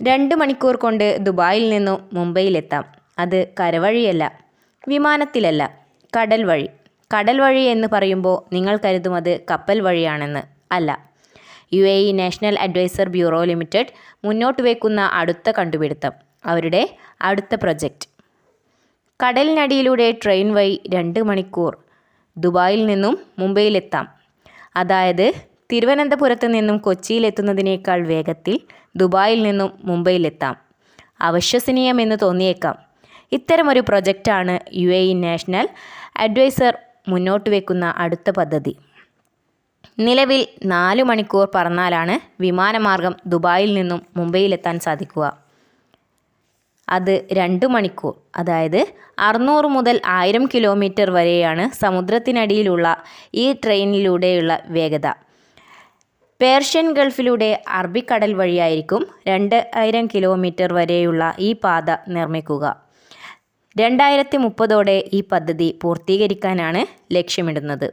രണ്ട് മണിക്കൂർ കൊണ്ട് ദുബായിൽ നിന്നും മുംബൈയിലെത്താം. അത് കരവഴിയല്ല വിമാനത്തിലല്ല കടൽ വഴി. കടൽ വഴി എന്ന് പറയുമ്പോൾ നിങ്ങൾ കരുതും അത് കപ്പൽ വഴിയാണെന്ന് അല്ല. U A E national advisor bureau limited മുന്നോട്ട് വയ്ക്കുന്ന അടുത്ത കണ്ടുപിടുത്തം അവരുടെ അടുത്ത പ്രൊജക്റ്റ്. കടലിനടിയിലൂടെ ട്രെയിൻ വഴി രണ്ട് മണിക്കൂർ ദുബായിൽ നിന്നും മുംബൈയിലെത്താം. അതായത് തിരുവനന്തപുരത്ത് നിന്നും കൊച്ചിയിലെത്തുന്നതിനേക്കാൾ വേഗത്തിൽ ദുബായിൽ നിന്നും മുംബൈയിലെത്താം. അവിശ്വസനീയമെന്ന് തോന്നിയേക്കാം. ഇത്തരമൊരു പ്രൊജക്റ്റാണ് U A E national advisor മുന്നോട്ട് വെക്കുന്ന അടുത്ത പദ്ധതി. നിലവിൽ നാല് മണിക്കൂർ പറന്നാലാണ് വിമാനമാർഗം ദുബായിൽ നിന്നും മുംബൈയിലെത്താൻ സാധിക്കുക. അത് രണ്ട് മണിക്കൂർ അതായത് അറുന്നൂറ് മുതൽ ആയിരം കിലോമീറ്റർ വരെയാണ് സമുദ്രത്തിനടിയിലുള്ള ഈ ട്രെയിനിലൂടെയുള്ള വേഗത. പേർഷ്യൻ ഗൾഫിലൂടെ അറബിക്കടൽ വഴിയായിരിക്കും രണ്ട് ആയിരം കിലോമീറ്റർ വരെയുള്ള ഈ പാത നിർമ്മിക്കുക. രണ്ടായിരത്തി മുപ്പതോടെ ഈ പദ്ധതി പൂർത്തീകരിക്കാനാണ് ലക്ഷ്യമിടുന്നത്.